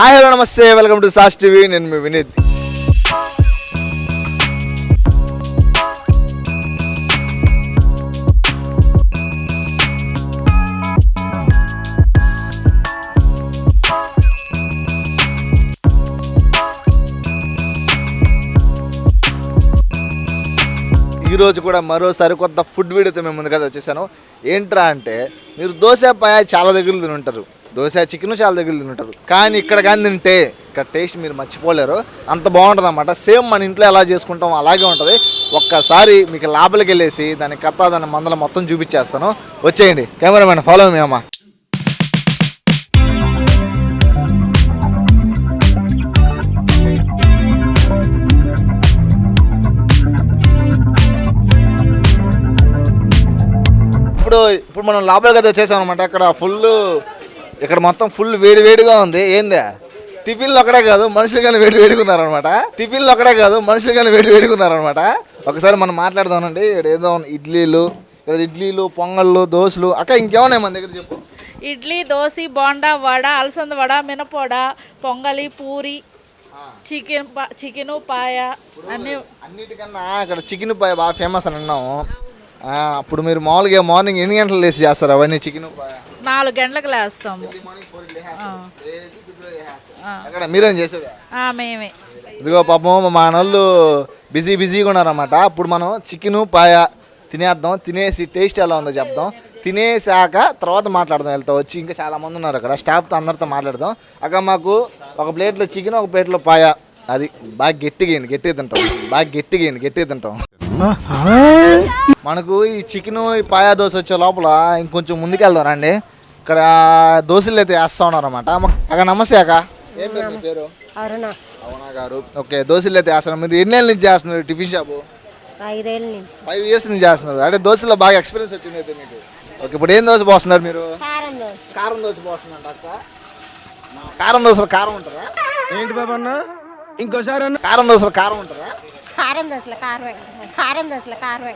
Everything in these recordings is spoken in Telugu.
హాయ్ హలో నమస్తే. Welcome to sauce TV. నేను మీ వినీత్. ఈరోజు కూడా మరోసారి కొత్త ఫుడ్ వీడియోతో మేము ముందుగా వచ్చేసాను. ఏంట్రా అంటే మీరు దోశ పాయ చాలా దగ్గర తిని ఉంటారు. దోశ చికెన్ చాలా దగ్గర తింటారు కానీ ఇక్కడ కానీ తింటే ఇక్కడ టేస్ట్ మీరు మర్చిపోలేరు. అంత బాగుంటుంది అనమాట సేమ్ మన ఇంట్లో ఎలా చేసుకుంటాం అలాగే ఉంటుంది. ఒక్కసారి మీకు లోపలికి వెళ్ళేసి దాని కథ దాని మందల మొత్తం చూపించేస్తాను. వచ్చేయండి. కెమెరామెన్ ఫాలో మీ అమ్మ. ఇప్పుడు ఇప్పుడు మనం లోపలికి అయితే వచ్చేసాం అనమాట అక్కడ ఫుల్ ఇక్కడ మొత్తం ఫుల్ వేడి వేడిగా ఉంది. ఏందే? టిఫిన్లు ఒకటే కాదు మనుషులు కానీ వేడి వేడిగా ఉన్నారనమాట టిఫిన్లు ఒకటే కాదు మనుషులు కానీ వేడి వేడిగా ఉన్నారనమాట ఒకసారి మనం మాట్లాడదామండి. ఇక్కడ ఏదో ఇడ్లీలు ఇక్కడ ఇడ్లీలు పొంగళ్ళు దోశలు. అక్క ఇంకేమున్నాయి మన దగ్గర చెప్పు. ఇడ్లీ దోశ బోండా వడ అలసంద వడ మినపొడ పొంగలి పూరి చికెన్ చికెను పాయ అన్నీ. అన్నిటికన్నా ఇక్కడ చికెన్ పాయ బాగా ఫేమస్ అని అన్నాము. అప్పుడు మీరు మామూలుగా మార్నింగ్ ఎన్ని గంటలు లేసి చేస్తారు అవన్నీ? చికెన్ పాయ. నాలుగు గంటలకు లేస్తాము. అక్కడ మీరేం చేసేదా? మేమే. ఇదిగో పాపం మా నళ్ళు బిజీ బిజీగా ఉన్నారన్నమాట. అప్పుడు మనం చికెను పాయ తినేద్దాం. తినేసి టేస్ట్ ఎలా ఉందో చెప్దాం. తినేసాక తర్వాత మాట్లాడదాం వెళ్తా వచ్చి ఇంకా చాలా మంది ఉన్నారు అక్కడ. స్టాఫ్తో అందరితో మాట్లాడదాం. అక్కడ మాకు ఒక ప్లేట్లో చికెన్ ఒక ప్లేట్లో పాయ. అది బాగా గట్టిగా గట్టిగా తింటాం. బాగా గట్టిగా గట్టిగా తింటాం. మనకు ఈ చికెన్ ఈ పాయా దోశ వచ్చే లోపల ఇంకొంచెం ముందుకెళ్దాం రండి. ఇక్కడ దోశలు అయితే వేస్తా ఉన్నారు అనమాట అక్క నమస్తే అక్క. ఏం పేరు మీ పేరు? అవునా గారు. ఓకే దోశలు అయితే వేస్తున్నారు. మీరు ఎన్ని ఏళ్ళ నుంచి చేస్తున్నారు టిఫిన్ షాపు? ఐదేళ్ళ నుంచి. ఫైవ్ ఇయర్స్ నుంచి చేస్తున్నారు. అంటే దోశలో బాగా ఎక్స్పీరియన్స్ వచ్చింది అయితే మీకు. ఓకే ఇప్పుడు ఏం దోశ పోస్తున్నారు మీరు? కారం దోశ. కారం దోశ పోస్తున్నారు అక్క. కారం దోశలు కారం ఉంటారా ఏంటి బాబు అన్న? ఇంకోసారి అన్న. కారం దోశలు కారం ఉంటారా కారం దోశల కారం. కారం దోశల కారం.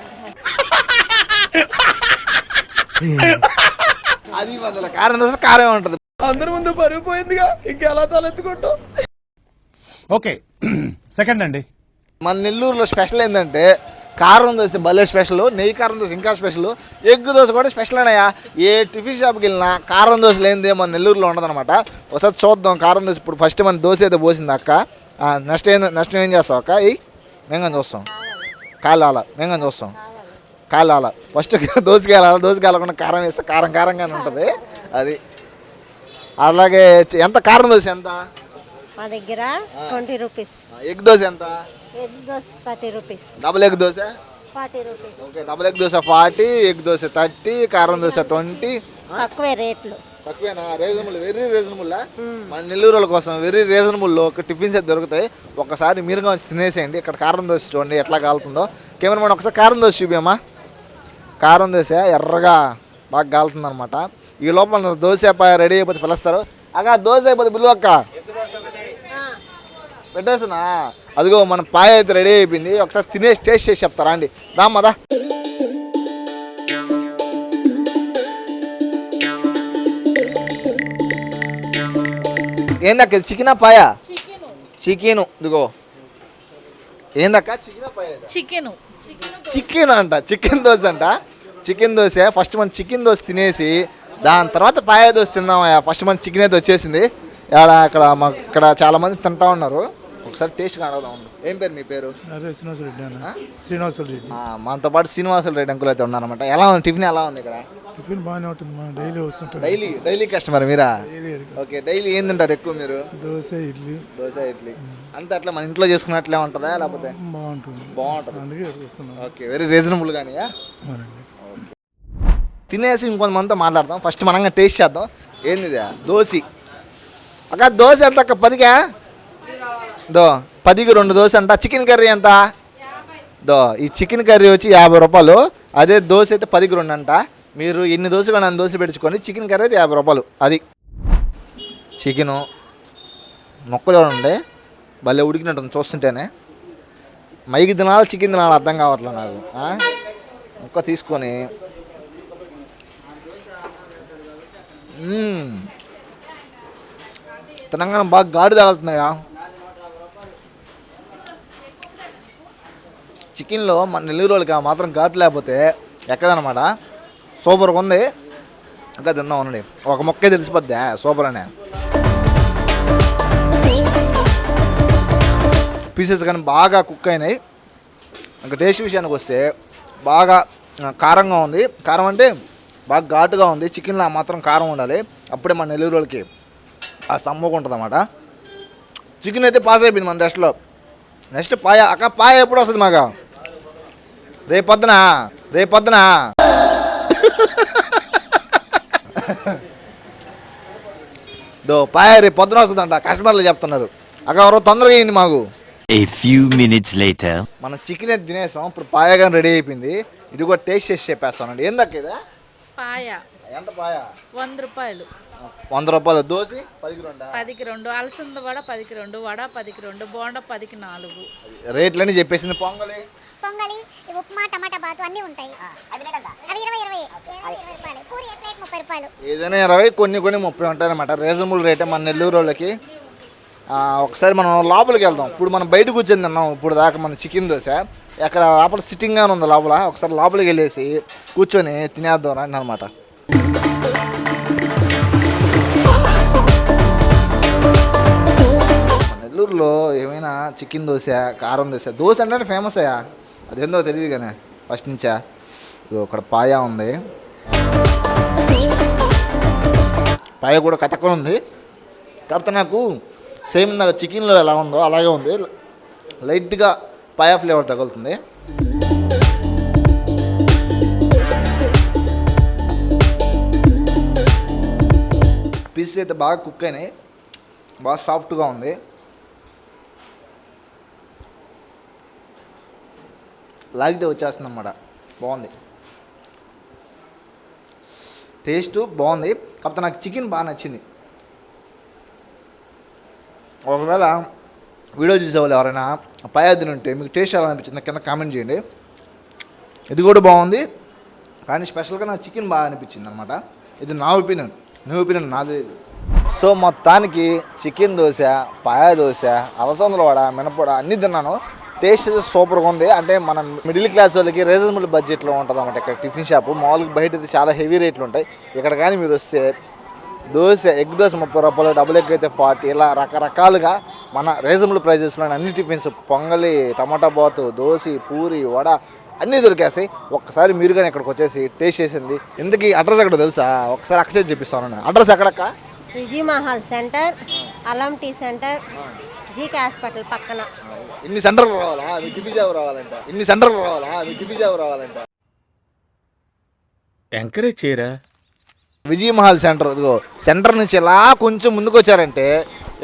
అది బదులు కారం దోశ కారం ఉంటుంది. అందరి ముందు పరుగు పోయిందిగా. ఇంకెలా తలెత్తుకుంటాం ఓకే సెకండ్ అండి. మన నెల్లూరులో స్పెషల్ ఏంటంటే కారం దోశ భలే స్పెషల్ నెయ్యి కారం దోశ ఇంకా స్పెషల్ ఎగ్ దోశ కూడా స్పెషల్ అన్నయ్య. ఏ టిఫిన్ షాప్కి వెళ్ళినా కారం దోశ లేనిదే మన నెల్లూరులో ఉండదన్నమాట. ఒకసారి చూద్దాం కారం దోశ ఇప్పుడు ఫస్ట్ మన దోశ అయితే పోసింది అక్క. నెక్స్ట్ ఏం నెక్స్ట్ ఏం చేస్తావు అక్క? ఈ మేము చూస్తాం కాలాల మేము కానీ చూస్తాం కాలాల ఫస్ట్ దోశకి వెళ్ళాలి దోశకి వెళ్ళకుండా కారం వేస్తే కారం కారంగానే ఉంటుంది. అది. అలాగే ఎంత కారం దోశ ఎంత? మా దగ్గర ట్వంటీ రూపీస్. ఎగ్ దోశ ఎంత? Egg dosa thirty rupees. Double egg dosa? Forty rupees. Okay double egg dosa forty egg dosa thirty కారం దోశ ట్వంటీ. తక్కువే రేట్లు. తక్కువేనా? రీజనబుల్ వెరీ రీజనబుల్ మన నెల్లూరు కోసం వెరీ రీజనబుల్లో ఒక టిఫిన్స్ అయితే దొరుకుతాయి. ఒకసారి మీరుగా వచ్చి తినేసేయండి. ఇక్కడ కారం దోశ చూడండి ఎట్లా కాలుతుందో. కెమెరామెన్ ఒకసారి కారం దోశ చూపేమా కారం దోశ ఎర్రగా బాగా కాలుతుంది అనమాట ఈ లోపల దోశ పాయ రెడీ అయిపోతే పిలుస్తారు. అక్క దోశ అయిపోతే బిల్లు అక్క. పెట్టేసినా అదిగో మన పాయ అయితే రెడీ అయిపోయింది. ఒకసారి తినేసి టేస్ట్ చేసి చెప్తారా అండి రామ్మదా ఏందక్క ఇది చికెనా పాయా? చికెను. ఇదిగో. ఏందక్క? చికెనా పాయ చికెను. అంట చికెన్ దోశ అంట. చికెన్ దోశ ఫస్ట్ మన చికెన్ దోశ తినేసి దాని తర్వాత పాయ దోశ తిందామయ్యా. ఫస్ట్ మన చికెన్ అయితే వచ్చేసింది. ఇక్కడ అక్కడ మాకు ఇక్కడ చాలా మంది తింటా ఉన్నారు. ఒకసారి టేస్ట్ అడగదాం ఏం పేరు మీ పేరు? అదే శ్రీనివాస రెడ్డి అన్న. ఆ? శ్రీనివాస రెడ్డి. మనతో పాటు శ్రీనివాసులు రెడ్డి అంకుల్ అయితే ఉన్నారనమాట ఎలా ఉంది? టిఫిన్ ఎలా ఉంది ఇక్కడ? టిఫిన్ బాగానే ఉంటుంది మనం డైలీ వస్తుంటాం డైలీ డైలీ కస్టమర్ మీరా? ఓకే డైలీ ఏం తింటారు ఎక్కువ మీరు? దోశ ఇడ్లీ. దోశ ఇడ్లీ. అంతే అట్లా మన ఇంట్లో చేసుకున్నట్లే ఉంటుందా లేకపోతే? బాగుంటుంది. బాగుంటుంది. అందుకే వస్తున్నాం ఓకే వెరీ రీజనబుల్ కానీ తినేసి ఇంకొంతమందితో మాట్లాడదాం. ఫస్ట్ మనంగా టేస్ట్ చేద్దాం. ఏంది దోశ. అక్క దోశ ఎంత? అక్క పదికా? దో పదికి రెండు దోశ అంట. చికెన్ కర్రీ ఎంత? దో ఈ చికెన్ కర్రీ వచ్చి యాభై రూపాయలు. అదే దోశ అయితే పదికి రెండు అంట. మీరు ఎన్ని దోశలు కానీ అన్ని దోశలు పెట్టుకోండి చికెన్ కర్రీ అయితే యాభై రూపాయలు. అది. చికెను. మొక్కలు ఉండే? భలే ఉడికినట్టుంది చూస్తుంటేనే. మైకి తినాలి చికెన్ తినాలి అర్థం కావట్లేదు నాకు. ముక్క తీసుకొని. తెలంగాణ బాగా గాడి తగులుతున్నాయా? చికెన్లో మన నెల్లూరు వాళ్ళకి ఆ మాత్రం ఘాటు లేకపోతే ఎక్కదనమాట సూపర్గా ఉంది. ఇంకా తిందాం ఉండండి. ఒక మొక్కే తెలిసిపోద్ది. సూపర్ అనే. పీసెస్ కానీ బాగా కుక్ అయినాయి. ఇంకా టేస్ట్ విషయానికి వస్తే బాగా కారంగా ఉంది. కారం అంటే బాగా ఘాటుగా ఉంది. చికెన్లో మాత్రం కారం ఉండాలి. అప్పుడే మన నెల్లూరు వాళ్ళకి ఆ సమ్మగా ఉంటుంది అన్నమాట చికెన్ అయితే పాస్ అయిపోయింది మన టెస్ట్లో నెక్స్ట్ పాయ అక్క పాయ ఎప్పుడు వస్తుంది మాకు? రేపొద్దున? రేపొద్దున? దో పాయ రేపు పొద్దున వస్తుందంట. కస్టమర్లు చెప్తున్నారు. అక్క ఎవరో తొందరగా వేయండి మాకు. Minutes later. మనం చికెన్ అయితే తినేసాం ఇప్పుడు పాయగా రెడీ అయిపోయింది. ఇది కూడా టేస్ట్ చేసి చెప్పేస్తానండి ఏం దక్క ఇది? పాయ. ఎంత పాయ? వంద రూపాయలు. వంద రూపాయలు. దోసి పదికి రెండా? పదికి రెండు. అలసంద వడ పదికి రెండు. వడ పదికి రెండు. బోండా పదికి నాలుగు. రేట్లన్నీ చెప్పేసింది పొంగలి. పొంగలి ఉప్మా టమాటా బాతు అన్నీ ఉంటాయి. అవి ఇరవై ఇరవై. ఇరవై రూపాయలు. పూరి ప్లేట్? ముప్పై రూపాయలు. ఏదైనా ఇరవై కొన్ని కొన్ని ముప్పై ఉంటాయన్నమాట. రీజనబుల్ రేటే మన నెల్లూరు వాళ్ళకి. ఆ, ఒకసారి మనం లోపలికి వెళ్దాం. ఇప్పుడు మనం బయట కూర్చొని తిన్నాం. ఇప్పుడు దాకా మన చికెన్ దోశ. అక్కడ లోపల సిట్టింగ్గానే ఉంది లోపల. ఒకసారి లోపలికి వెళ్ళేసి కూర్చొని తినేద్దాం రండి అనమాట నెల్లూరులో ఏమైనా చికెన్ దోశ కారం దోశ దోశ అంటే ఫేమస్ అయ్యా. అదేందో తెలియదు కానీ ఫస్ట్ నుంచా? ఇక్కడ పాయా ఉంది. పాయ కూడా కథకొని ఉంది. కాకపోతే నాకు సేమ్ ఇందాక చికెన్లో ఎలా ఉందో అలాగే ఉంది. లైట్గా పాయా ఫ్లేవర్ తగులుతుంది. పీసెస్ అయితే బాగా కుక్ అయినాయి. బాగా సాఫ్ట్గా ఉంది. లాగితే వచ్చేస్తుంది అన్నమాట బాగుంది. టేస్ట్ బాగుంది. కాకపోతే నాకు చికెన్ బాగా నచ్చింది. ఒకవేళ వీడియో చూసేవాళ్ళు ఎవరైనా పయాదిని ఉంటే మీకు టేస్ట్ ఎలా అనిపించింది కింద కామెంట్ చేయండి. ఇది కూడా బాగుంది. కానీ స్పెషల్గా నాకు చికెన్ బాగా అనిపించింది అనమాట ఇది నా ఒపీనియన్. నీ ఒపీనియన్ నాది. సో మొత్తానికి చికెన్ దోశ పాయ దోశ అలసందల వడ మినపడ అన్నీ తిన్నాను. టేస్ట్ సూపర్గా ఉంది. అంటే మనం మిడిల్ క్లాస్ వాళ్ళకి రీజనబుల్ బడ్జెట్లో ఉంటుంది అన్నమాట ఇక్కడ టిఫిన్ షాప్. మామూలుగా బయట అయితే చాలా హెవీ రేట్లు ఉంటాయి. ఇక్కడ కానీ మీరు వస్తే దోశ ఎగ్ దోశ ముప్పై రూపాయలు డబుల్ ఎగ్ అయితే ఫార్టీ. ఇలా రకరకాలుగా మన రీజనబుల్ ప్రైజెస్లో అన్ని టిఫిన్స్ పొంగలి టమాటా బాతు దోశ పూరి వడ అన్నీ దొరికేస్తాయి. ఒక్కసారి మీరు కానీ ఇక్కడికి వచ్చేసి టేస్ట్ చేసింది. ఇంతకీ అడ్రస్ ఎక్కడ తెలుసా? ఒకసారి అక్క చేసి చెప్పిస్తాను అడ్రస్ ఎక్కడక్క? విజయ్ మహల్ సెంటర్ అలం టీ సెంటర్ జీకే హాస్పిటల్ పక్కన. ఇన్ని సెంటర్లు రావాలా? మీ షాప్ రావాలంట. ఇన్ని సెంటర్లు రావాలా? మీ షాప్ రావాలంట. ఎంకరేజ్ చేయరా? విజయ్ మహల్ సెంటర్ ఇదిగో సెంటర్ నుంచి ఇలా కొంచెం ముందుకు వచ్చారంటే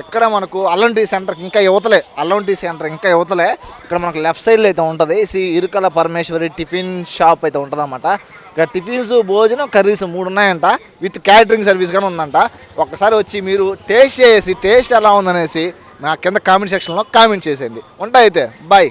ఇక్కడ మనకు అల్లం టీ సెంటర్ ఇంకా యువతలే అల్లం టీ సెంటర్ ఇంకా యువతలే ఇక్కడ మనకు లెఫ్ట్ సైడ్లో అయితే ఉంటుంది సి ఇరుకల పరమేశ్వరి టిఫిన్ షాప్ అయితే ఉంటుంది అనమాట ఇక్కడ టిఫిన్స్ భోజనం కర్రీస్ మూడు ఉన్నాయంట విత్ క్యాటరింగ్ సర్వీస్ కానీ ఉందంట. ఒక్కసారి వచ్చి మీరు టేస్ట్ చేసి టేస్ట్ ఎలా ఉందనేసి నా కింద కామెంట్ సెక్షన్లో కామెంట్ చేసేయండి. ఉంటా అయితే బాయ్.